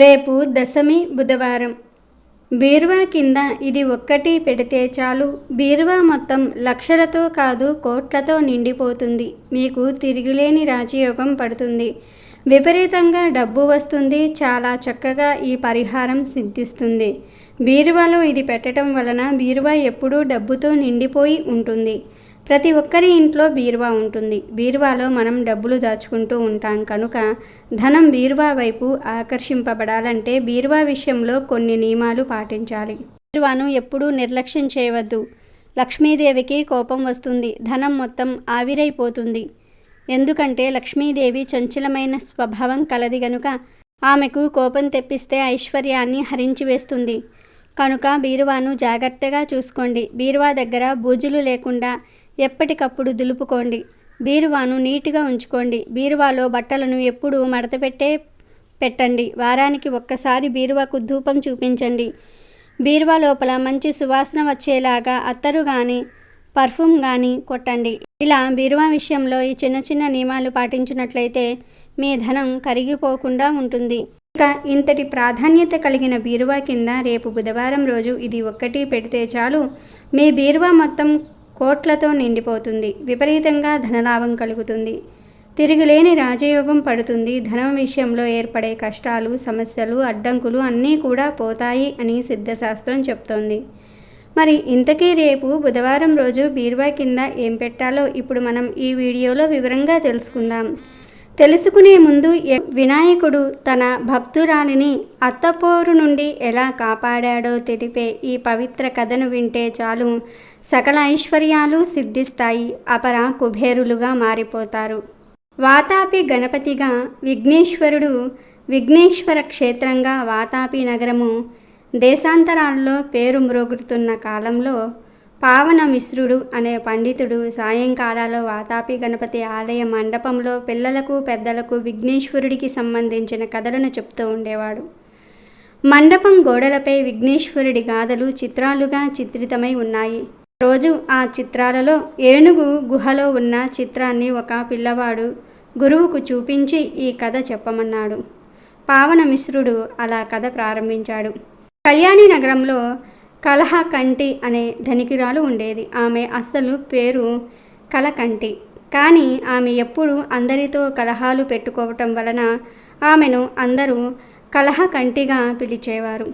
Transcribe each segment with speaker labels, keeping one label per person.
Speaker 1: రేపు దశమి బుధవారం. బీరువా కింద ఇది ఒక్కటి పెడితే చాలు. బీరువా మొత్తం లక్షలతో కాదు కోట్లతో నిండిపోతుంది. మీకు తిరిగిలేని రాజయోగం పడుతుంది. విపరీతంగా డబ్బు వస్తుంది. చాలా చక్కగా ఈ పరిహారం సిద్ధిస్తుంది. బీరువాలో ఇది పెట్టడం వలన బీరువా ఎప్పుడూ డబ్బుతో నిండిపోయి ఉంటుంది. ప్రతి ఒక్కరి ఇంట్లో బీరువా ఉంటుంది. బీరువాలో మనం డబ్బులు దాచుకుంటూ ఉంటాం. కనుక ధనం బీరువా వైపు ఆకర్షింపబడాలంటే బీరువా విషయంలో కొన్ని నియమాలు పాటించాలి. బీరువాను ఎప్పుడూ నిర్లక్ష్యం చేయవద్దు. లక్ష్మీదేవికి కోపం వస్తుంది. ధనం మొత్తం ఆవిరైపోతుంది. ఎందుకంటే లక్ష్మీదేవి చంచలమైన స్వభావం కలది గనుక ఆమెకు కోపం తెప్పిస్తే ఐశ్వర్యాన్ని హరించి వేస్తుంది. కనుక బీరువాను జాగ్రత్తగా చూసుకోండి. బీరువా దగ్గర బూజులు లేకుండా ఎప్పటికప్పుడు దులుపుకోండి. బీరువాను నీట్గా ఉంచుకోండి. బీరువాలో బట్టలను ఎప్పుడూ మడతపెట్టే పెట్టండి. వారానికి ఒక్కసారి బీరువాకు ధూపం చూపించండి. బీరువా లోపల మంచి సువాసన వచ్చేలాగా అత్తరు కానీ పర్ఫ్యూమ్ కానీ కొట్టండి. ఇలా బీరువా విషయంలో ఈ చిన్న చిన్న నియమాలు పాటించినట్లయితే మీ ధనం కరిగిపోకుండా ఉంటుంది. ఇక ఇంతటి ప్రాధాన్యత కలిగిన బీరువా కింద రేపు బుధవారం రోజు ఇది ఒక్కటి పెడితే చాలు. మీ బీరువా మొత్తం కోట్లతో నిండిపోతుంది. విపరీతంగా ధనలాభం కలుగుతుంది. తిరిగిలేని రాజయోగం పడుతుంది. ధనం విషయంలో ఏర్పడే కష్టాలు సమస్యలు అడ్డంకులు అన్నీ కూడా పోతాయి అని సిద్ధశాస్త్రం చెప్తోంది. మరి ఇంతకీ రేపు బుధవారం రోజు బీరువా కింద ఏం పెట్టాలో ఇప్పుడు మనం ఈ వీడియోలో వివరంగా తెలుసుకుందాం. తెలుసుకునే ముందు వినాయకుడు తన భక్తురాలిని అత్తపోరు నుండి ఎలా కాపాడాడో తెలిపే ఈ పవిత్ర కథను వింటే చాలు. సకల ఐశ్వర్యాలు సిద్ధిస్తాయి. అపర కుబేరులుగా మారిపోతారు. వాతాపి గణపతిగా విఘ్నేశ్వరుడు విఘ్నేశ్వర క్షేత్రంగా వాతాపి నగరము దేశాంతరాల్లో పేరు మ్రోగుతున్న కాలంలో పావన మిశ్రుడు అనే పండితుడు సాయంకాలాల్లో వాతాపి గణపతి ఆలయ మండపంలో పిల్లలకు పెద్దలకు విఘ్నేశ్వరుడికి సంబంధించిన కథలను చెప్తూ ఉండేవాడు. మండపం గోడలపై విఘ్నేశ్వరుడి గాథలు చిత్రాలుగా చిత్రితమై ఉన్నాయి. రోజు ఆ చిత్రాలలో ఏనుగు గుహలో ఉన్న చిత్రాన్ని ఒక పిల్లవాడు గురువుకు చూపించి ఈ కథ చెప్పమన్నాడు. పావన మిశ్రుడు అలా కథ ప్రారంభించాడు. కళ్యాణి నగరంలో కలహకంటి అనే ధనికురాలు ఉండేది. ఆమె అస్సలు పేరు కలకంటి. కానీ ఆమె ఎప్పుడూ అందరితో కలహాలు పెట్టుకోవటం వలన ఆమెను అందరూ కలహకంటిగా పిలిచేవారు.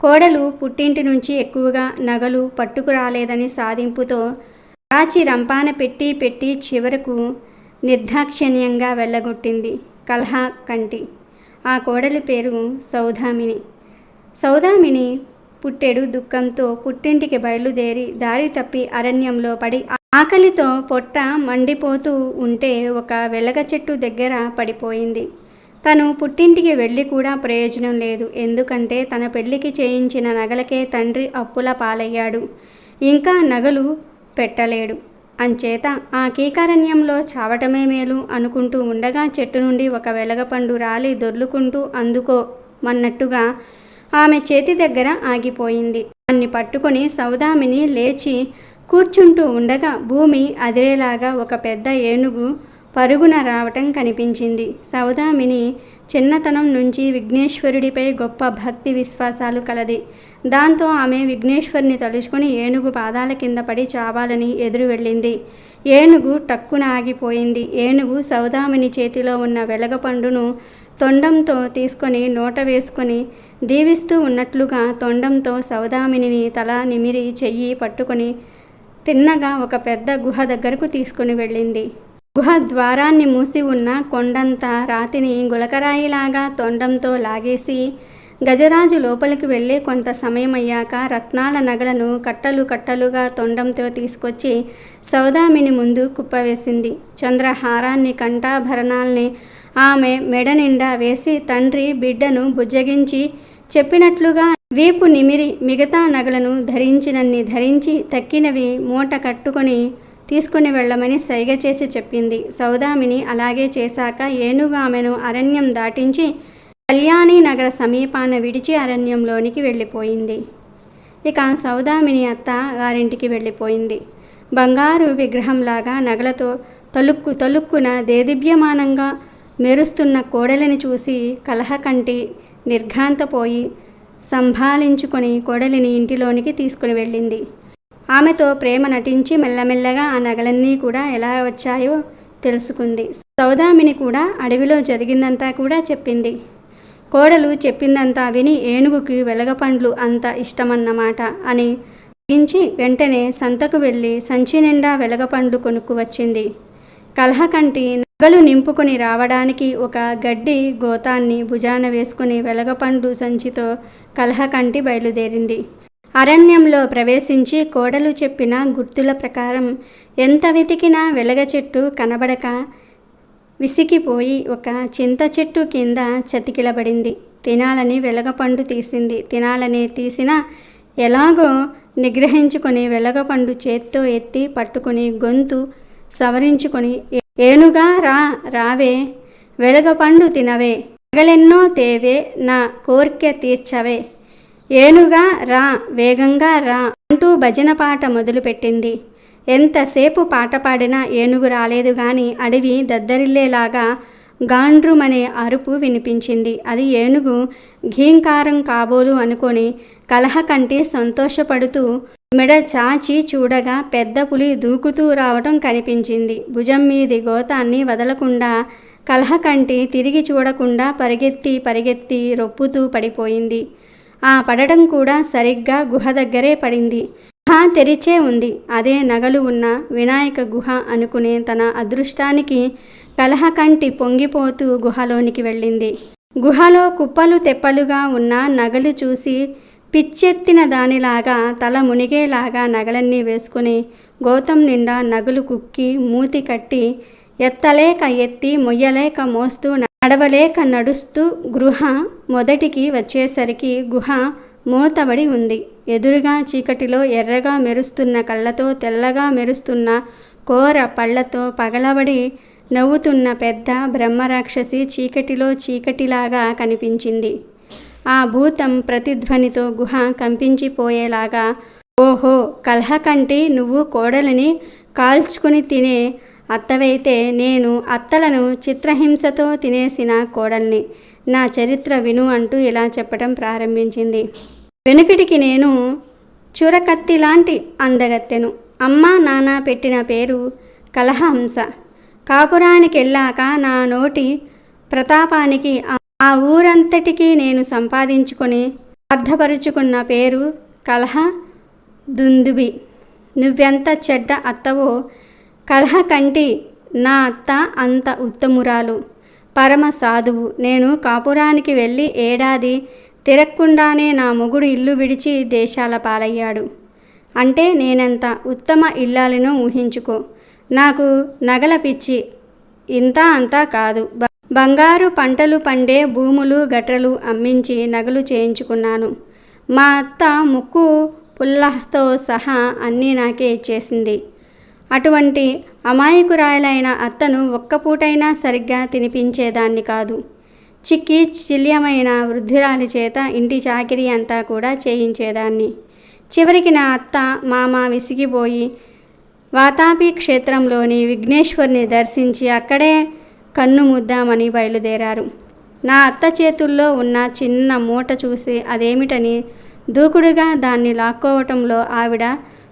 Speaker 1: కోడలు పుట్టింటి నుంచి ఎక్కువగా నగలు పట్టుకురాలేదని సాధింపుతో రాచి రంపాన పెట్టి పెట్టి చివరకు నిర్దాక్షిణ్యంగా వెళ్ళగొట్టింది కలహ కంటి ఆ కోడలి పేరు సౌదామిని సౌదామిని పుట్టెడు దుఃఖంతో పుట్టింటికి బయలుదేరి దారి తప్పి అరణ్యంలో పడి ఆకలితో పొట్ట మండిపోతూ ఉంటే ఒక వెలగ చెట్టు దగ్గర పడిపోయింది. తను పుట్టింటికి వెళ్ళి కూడా ప్రయోజనం లేదు. ఎందుకంటే తన పెళ్ళికి చేయించిన నగలకే తండ్రి అప్పుల పాలయ్యాడు. ఇంకా నగలు పెట్టలేడు. అంచేత ఆ కీకారణ్యంలో చావటమే మేలు అనుకుంటూ ఉండగా చెట్టు నుండి ఒక వెలగపండు రాలి దొర్లుకుంటూ అందుకో మన్నట్టుగా ఆమె చేతి దగ్గర ఆగిపోయింది. దాన్ని పట్టుకొని సౌదామిని లేచి కూర్చుంటూ ఉండగా భూమి అదిరేలాగా ఒక పెద్ద ఏనుగు పరుగున రావటం కనిపించింది. సౌదామిని చిన్నతనం నుంచి విఘ్నేశ్వరుడిపై గొప్ప భక్తి విశ్వాసాలు కలది. దాంతో ఆమె విఘ్నేశ్వరుని తలుచుకుని ఏనుగు పాదాల కింద పడి చావాలని ఎదురు వెళ్ళింది. ఏనుగు టక్కున ఆగిపోయింది. ఏనుగు సౌదామిని చేతిలో ఉన్న వెలగపండును తొండంతో తీసుకొని నోట వేసుకొని దీవిస్తూ ఉన్నట్లుగా తొండంతో సౌదామినిని తల నిమిరి చెయ్యి పట్టుకొని తిన్నగా ఒక పెద్ద గుహ దగ్గరకు తీసుకుని వెళ్ళింది. గుహ ద్వారాన్ని మూసి ఉన్న కొండంత రాతిని గులకరాయిలాగా తొండంతో లాగేసి గజరాజు లోపలికి వెళ్ళి కొంత సమయం అయ్యాక రత్నాల నగలను కట్టలు కట్టలుగా తొండంతో తీసుకొచ్చి సౌదామిని ముందు కుప్పవేసింది. చంద్రహారాన్ని కంఠాభరణాల్ని ఆమె మెడ నిండా వేసి తండ్రి బిడ్డను బుజ్జగించి చెప్పినట్లుగా వీపు నిమిరి మిగతా నగలను ధరించినన్ని ధరించి తక్కినవి మూట కట్టుకొని తీసుకుని వెళ్ళమని సైగ చేసి చెప్పింది. సౌదామిని అలాగే చేశాక ఏనుగు ఆమెను అరణ్యం దాటించి కళ్యాణి నగర సమీపాన విడిచి అరణ్యంలోనికి వెళ్ళిపోయింది. ఇక సౌదామిని అత్త గారింటికి వెళ్ళిపోయింది. బంగారు విగ్రహంలాగా నగలతో తలుక్కు తలుక్కున దేదిభ్యమానంగా మెరుస్తున్న కోడలిని చూసి కలహకంటి నిర్ఘాంతపోయి సంభాళించుకొని కోడలిని ఇంటిలోనికి తీసుకుని వెళ్ళింది. ఆమెతో ప్రేమ నటించి మెల్లమెల్లగా ఆ నగలన్నీ కూడా ఎలా వచ్చాయో తెలుసుకుంది. సౌదామిని కూడా అడవిలో జరిగిందంతా కూడా చెప్పింది. కోడలు చెప్పిందంతా విని ఏనుగుకి వెలగపండ్లు అంత ఇష్టమన్నమాట అని గ్రహించి వెంటనే సంతకు వెళ్ళి సంచి నిండా వెలగపండ్లు కొనుక్కు వచ్చింది. కలహకంటి నగలు నింపుకొని రావడానికి ఒక గడ్డి గోతాన్ని భుజాన వేసుకుని వెలగపండు సంచితో కలహకంటి బయలుదేరింది. అరణ్యంలో ప్రవేశించి కోడలు చెప్పిన గుర్తుల ప్రకారం ఎంత వెతికినా వెలగ చెట్టు కనబడక విసిగిపోయి ఒక చింత చెట్టు కింద చతికిలబడింది. తినాలని వెలగపండు తీసింది. తినాలని తీసినా ఎలాగో నిగ్రహించుకొని వెలగపండు చేత్తో ఎత్తి పట్టుకుని గొంతు సవరించుకొని ఏనుగా రా రావే వెలగపండు తినవే నగలెన్నో తేవే నా కోర్కె తీర్చవే. ఏనుగా రా వేగంగా రా అంటూ భజన పాట మొదలుపెట్టింది. ఎంతసేపు పాట పాడినా ఏనుగు రాలేదు గాని అడవి దద్దరిల్లేలాగా గాండ్రుమనే అరుపు వినిపించింది. అది ఏనుగు ఘీంకారం కాబోలు అనుకొని కలహకంటి సంతోషపడుతూ మెడ చాచి చూడగా పెద్ద పులి దూకుతూ రావటం కనిపించింది. భుజం మీది గోతాన్ని వదలకుండా కలహకంటి తిరిగి చూడకుండా పరిగెత్తి పరిగెత్తి రొప్పుతూ పడిపోయింది. ఆ పడడం కూడా సరిగ్గా గుహ దగ్గరే పడింది. తెరిచే ఉంది. అదే నగలు ఉన్న వినాయక గుహ అనుకునే తన అదృష్టానికి కలహకంటి పొంగిపోతూ గుహలోనికి వెళ్ళింది. గుహలో కుప్పలు తెప్పలుగా ఉన్న నగలు చూసి పిచ్చెత్తిన దానిలాగా తల మునిగేలాగా నగలన్నీ వేసుకుని గౌతం నిండా నగలు కుక్కి మూతి కట్టి ఎత్తలేక ఎత్తి మొయ్యలేక మోస్తూ నడవలేక నడుస్తూ గృహ మొదటికి వచ్చేసరికి గుహ మూతబడి ఉంది. ఎదురుగా చీకటిలో ఎర్రగా మెరుస్తున్న కళ్ళతో తెల్లగా మెరుస్తున్న కోర పళ్ళతో పగలబడి నవ్వుతున్న పెద్ద బ్రహ్మరాక్షసి చీకటిలో చీకటిలాగా కనిపించింది. ఆ భూతం ప్రతిధ్వనితో గుహ కంపించిపోయేలాగా ఓహో కలహకంటి నువ్వు కోడలిని కాల్చుకుని తినే అత్తవైతే నేను అత్తలను చిత్రహింసతో తినేసిన కోడల్ని. నా చరిత్ర విను అంటూ ఇలా చెప్పటం ప్రారంభించింది. వెనుకటికి నేను చురకత్తి లాంటి అందగత్తెను. అమ్మ నాన్న పెట్టిన పేరు కలహంస కాపురానికి వెళ్ళాక నా నోటి ప్రతాపానికి ఆ- ఆ ఊరంతటికీ నేను సంపాదించుకొని అర్థపరుచుకున్న పేరు కలహ దుందుబి. నువ్వెంత చెడ్డ అత్తవో కలహ కంటి నా అత్త అంత ఉత్తమురాలు. పరమ సాధువు. నేను కాపురానికి వెళ్ళి ఏడాది తిరక్కుండానే నా మొగుడు ఇల్లు విడిచి దేశాల పాలయ్యాడు. అంటే నేనెంత ఉత్తమ ఇల్లాలను ఊహించుకో. నాకు నగల పిచ్చి ఇంత అంతా కాదు. బ- బంగారు పంటలు పండే భూములు గట్రలు అమ్మించి నగలు చేయించుకున్నాను. మా అత్త ముక్కు పుల్లతో సహా అన్నీ నాకే ఇచ్చేసింది. అటువంటి అమాయకురాయలైన అత్తను ఒక్కపూటైనా సరిగ్గా తినిపించేదాన్ని కాదు. చిక్కి చిల్యమైన వృద్ధురాలి చేత ఇంటి చాకిరీ అంతా కూడా చేయించేదాన్ని. చివరికి నా అత్త మామ విసిగిపోయి వాతాపి క్షేత్రంలోని విఘ్నేశ్వరిని దర్శించి అక్కడే కన్ను ముద్దామని బయలుదేరారు. నా అత్త చేతుల్లో ఉన్న చిన్న మూట చూసి అదేమిటని దూకుడుగా దాన్ని లాక్కోవటంలో ఆవిడ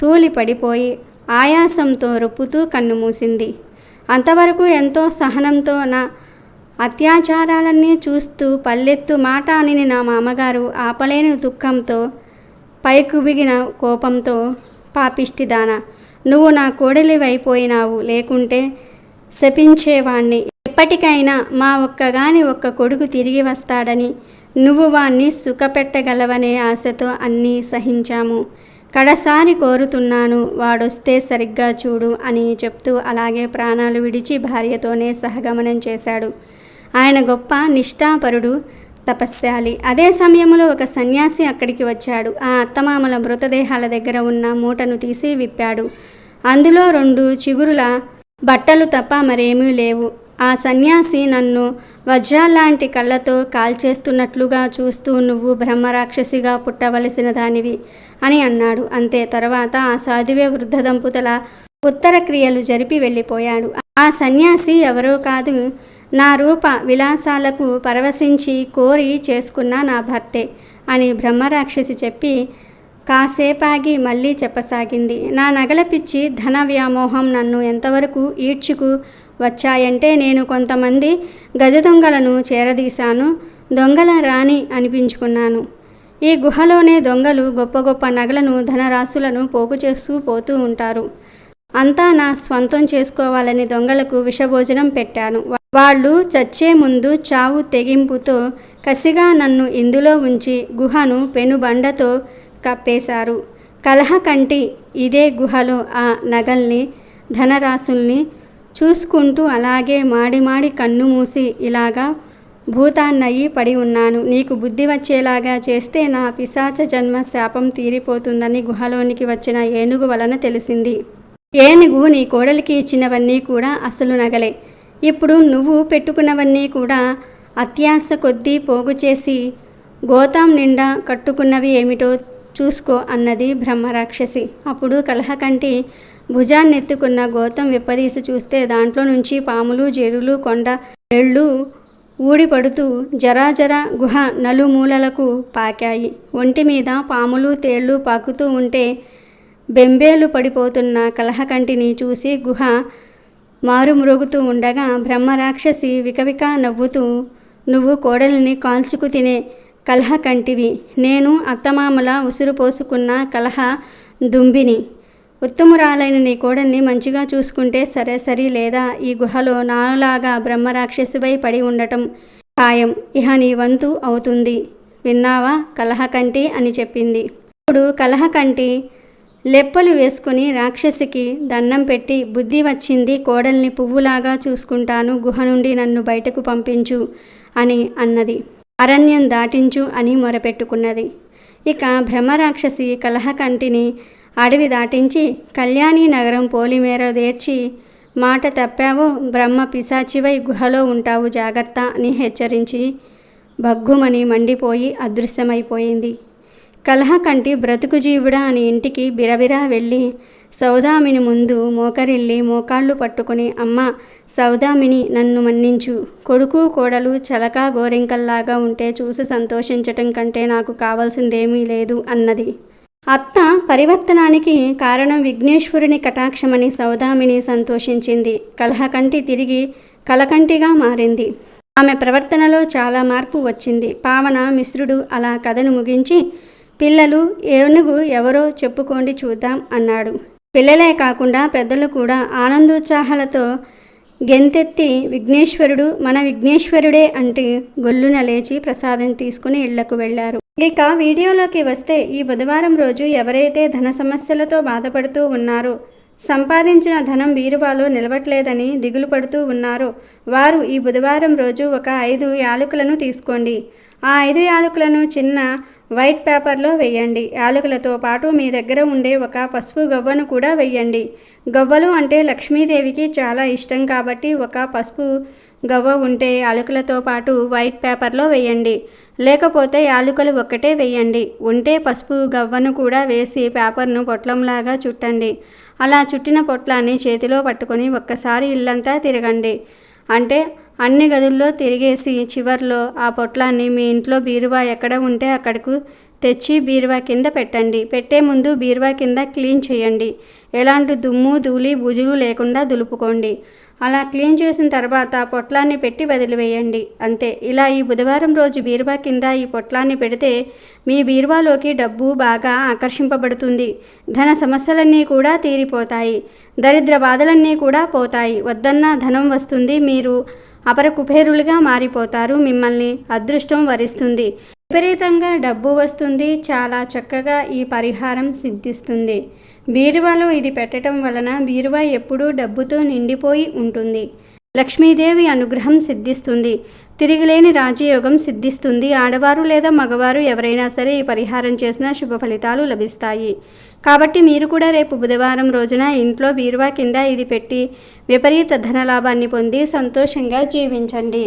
Speaker 1: తూలి పడిపోయి ఆయాసంతో రొప్పుతూ కన్ను మూసింది అంతవరకు ఎంతో సహనంతో నా అత్యాచారాలన్నీ చూస్తూ పల్లెత్తు మాట అని నా మామగారు ఆపలేని దుఃఖంతో పైకుబిగిన కోపంతో పాపిష్టిదానా నువ్వు నా కోడలివైపోయినావు. లేకుంటే శపించేవాణ్ణి. ఎప్పటికైనా మా ఒక్కగాని ఒక్క కొడుకు తిరిగి వస్తాడని నువ్వు వాణ్ణి సుఖపెట్టగలవనే ఆశతో అన్నీ సహించాము. కడసారి కోరుతున్నాను వాడొస్తే సరిగ్గా చూడు అని చెప్తూ అలాగే ప్రాణాలు విడిచి భార్యతోనే సహగమనం చేశాడు. ఆయన గొప్ప నిష్ఠాపరుడు తపస్శాలి. అదే సమయంలో ఒక సన్యాసి అక్కడికి వచ్చాడు. ఆ అత్తమామల మృతదేహాల దగ్గర ఉన్న మూటను తీసి విప్పాడు. అందులో రెండు చిగురుల బట్టలు తప్ప మరేమీ లేవు. ఆ సన్యాసి నన్ను వజ్రాలాంటి కళ్ళతో కాల్చేస్తున్నట్లుగా చూస్తూ నువ్వు బ్రహ్మరాక్షసిగా పుట్టవలసిన దానివి అని అన్నాడు. అంతే తర్వాత ఆ సాధువే వృద్ధ దంపతుల ఉత్తర క్రియలు జరిపి వెళ్ళిపోయాడు. ఆ సన్యాసి ఎవరో కాదు నా రూప విలాసాలకు పరవశించి కోరి చేసుకున్న నా భర్తే అని బ్రహ్మరాక్షసి చెప్పి కాసేపాగి మళ్ళీ చెప్పసాగింది. నా నగల పిచ్చి ధన వ్యామోహం నన్ను ఎంతవరకు ఈడ్చుకు వచ్చాయంటే నేను కొంతమంది గజ దొంగలను చేరదీశాను. దొంగల రాణి అనిపించుకున్నాను. ఈ గుహలోనే దొంగలు గొప్ప గొప్ప నగలను ధనరాశులను పోగు చేస్తూ పోతూ ఉంటారు. అంతా నా స్వంతం చేసుకోవాలని దొంగలకు విషభోజనం పెట్టాను. వాళ్ళు చచ్చే ముందు చావు తెగింపుతో కసిగా నన్ను ఇందులో ఉంచి గుహను పెనుబండతో కప్పేశారు. కలహకంటి ఇదే గుహలో ఆ నగల్ని ధనరాశుల్ని చూసుకుంటూ అలాగే మాడి మాడి కన్ను మూసి ఇలాగా భూతాన్నయి పడి ఉన్నాను. నీకు బుద్ధి వచ్చేలాగా చేస్తే నా పిశాచ జన్మ శాపం తీరిపోతుందని గుహలోనికి వచ్చిన ఏనుగు వలన తెలిసింది. ఏనుగు నీ కోడలికి ఇచ్చినవన్నీ కూడా అసలు నగలే. ఇప్పుడు నువ్వు పెట్టుకున్నవన్నీ కూడా అత్యాశ కొద్దీ పోగు చేసి గోతాం నిండా కట్టుకున్నవి ఏమిటో చూసుకో అన్నది బ్రహ్మరాక్షసి. అప్పుడు కలహకంటి భుజాన్నెత్తుకున్న గోతం విప్పదీసి చూస్తే దాంట్లో నుంచి పాములు జెరులు కొండ ఎళ్ళు ఊడిపడుతూ జరాజర గుహ నలుమూలలకు పాకాయి. ఒంటి మీద పాములు తేళ్ళు పాకుతూ ఉంటే బెంబేలు పడిపోతున్న కలహకంటిని చూసి గుహ మారుమ్రోగుతూ ఉండగా బ్రహ్మరాక్షసి వికవిక నవ్వుతూ నువ్వు కోడలిని కాల్చుకు తినే కలహ కంటివి. నేను అత్తమామల ఉసురు పోసుకున్న కలహ దుంబిని. ఉత్తమురాలైన నీ కోడల్ని మంచిగా చూసుకుంటే సరే సరి లేదా? ఈ గుహలో నాలాగా బ్రహ్మరాక్షసుపై పడి ఉండటం ఖాయం. ఇహ నీ వంతు అవుతుంది. విన్నావా? కలహకంటి అని చెప్పింది. ఇప్పుడు కలహకంటి లెప్పలు వేసుకుని రాక్షసికి దండం పెట్టి బుద్ధి వచ్చింది కోడల్ని పువ్వులాగా చూసుకుంటాను గుహ నుండి నన్ను బయటకు పంపించు అని అన్నది. అరణ్యం దాటించు అని మొరపెట్టుకున్నది. ఇక బ్రహ్మరాక్షసి కలహకంటిని అడవి దాటించి కళ్యాణి నగరం పోలిమేర దేర్చి మాట తప్పావో బ్రహ్మ పిశాచివై గుహలో ఉంటావు జాగ్రత్త అని హెచ్చరించి భగ్గుమని మండిపోయి అదృశ్యమైపోయింది. కలహకంటి బ్రతుకు జీవుడా అని ఇంటికి బిరబిరా వెళ్ళి సౌదామిని ముందు మోకరిల్లి మోకాళ్ళు పట్టుకుని అమ్మ సౌదామిని నన్ను మన్నించు. కొడుకు కోడలు చలకా గోరింకల్లాగా ఉంటే చూసి సంతోషించటం కంటే నాకు కావాల్సిందేమీ లేదు అన్నది. అత్త పరివర్తనానికి కారణం విఘ్నేశ్వరుని కటాక్షమని సౌదామిని సంతోషించింది. కలహకంటి తిరిగి కలకంటిగా మారింది. ఆమె ప్రవర్తనలో చాలా మార్పు వచ్చింది. పావన మిశ్రుడు అలా కథను ముగించి పిల్లలు ఏనుగు ఎవరో చెప్పుకోండి చూద్దాం అన్నాడు. పిల్లలే కాకుండా పెద్దలు కూడా ఆనందోత్సాహాలతో గెంతెత్తి విఘ్నేశ్వరుడు మన విఘ్నేశ్వరుడే అంటే గొల్లున లేచి ప్రసాదం తీసుకుని ఇళ్ళకు వెళ్ళారు ఇక వీడియోలోకి వస్తే ఈ బుధవారం రోజు ఎవరైతే ధన సమస్యలతో బాధపడుతూ ఉన్నారో సంపాదించిన ధనం వీరువాలో నిలవట్లేదని దిగులు పడుతూ ఉన్నారో వారు ఈ బుధవారం రోజు ఒక ఐదు యాలకులను తీసుకోండి. ఆ ఐదు యాలకులను చిన్న వైట్ పేపర్లో వేయండి. యాలకులతో పాటు మీ దగ్గర ఉండే ఒక పసుపు గవ్వను కూడా వేయండి. గవ్వలు అంటే లక్ష్మీదేవికి చాలా ఇష్టం కాబట్టి ఒక పసుపు గవ్వ ఉంటే యాలకులతో పాటు వైట్ పేపర్లో వేయండి. లేకపోతే యాలకులు ఒక్కటే వేయండి. ఉంటే పసుపు గవ్వను కూడా వేసి పేపర్ను పొట్లంలాగా చుట్టండి. అలా చుట్టిన పొట్లాన్ని చేతిలో పట్టుకొని ఒక్కసారి ఇల్లంతా తిరగండి. అంటే అన్ని గదుల్లో తిరిగేసి చివర్లో ఆ పొట్లాన్ని మీ ఇంట్లో బీరువా ఎక్కడ ఉంటే అక్కడకు తెచ్చి బీరువా కింద పెట్టండి. పెట్టే ముందు బీరువా కింద క్లీన్ చేయండి. ఎలాంటి దుమ్ము ధూళి బుజులు లేకుండా దులుపుకోండి. అలా క్లీన్ చేసిన తర్వాత పొట్లాన్ని పెట్టి వదిలివేయండి. అంతే. ఇలా ఈ బుధవారం రోజు బీరువా కింద ఈ పొట్లాన్ని పెడితే మీ బీరువాలోకి డబ్బు బాగా ఆకర్షింపబడుతుంది. ధన సమస్యలన్నీ కూడా తీరిపోతాయి. దరిద్ర బాధలన్నీ కూడా పోతాయి. వద్దన్న ధనం వస్తుంది. మీరు అపర కుబేరులుగా మారిపోతారు. మిమ్మల్ని అదృష్టం వరిస్తుంది. విపరీతంగా డబ్బు వస్తుంది. చాలా చక్కగా ఈ పరిహారం సిద్ధిస్తుంది. బీరువాలో ఇది పెట్టడం వలన బీరువా ఎప్పుడూ డబ్బుతో నిండిపోయి ఉంటుంది. లక్ష్మీదేవి అనుగ్రహం సిద్ధిస్తుంది. తిరిగిలేని రాజయోగం సిద్ధిస్తుంది. ఆడవారు లేదా మగవారు ఎవరైనా సరే ఈ పరిహారం చేసిన శుభ ఫలితాలు లభిస్తాయి. కాబట్టి మీరు కూడా రేపు బుధవారం రోజున ఇంట్లో బీరువా కింద ఇది పెట్టి విపరీత ధనలాభాన్ని పొంది సంతోషంగా జీవించండి.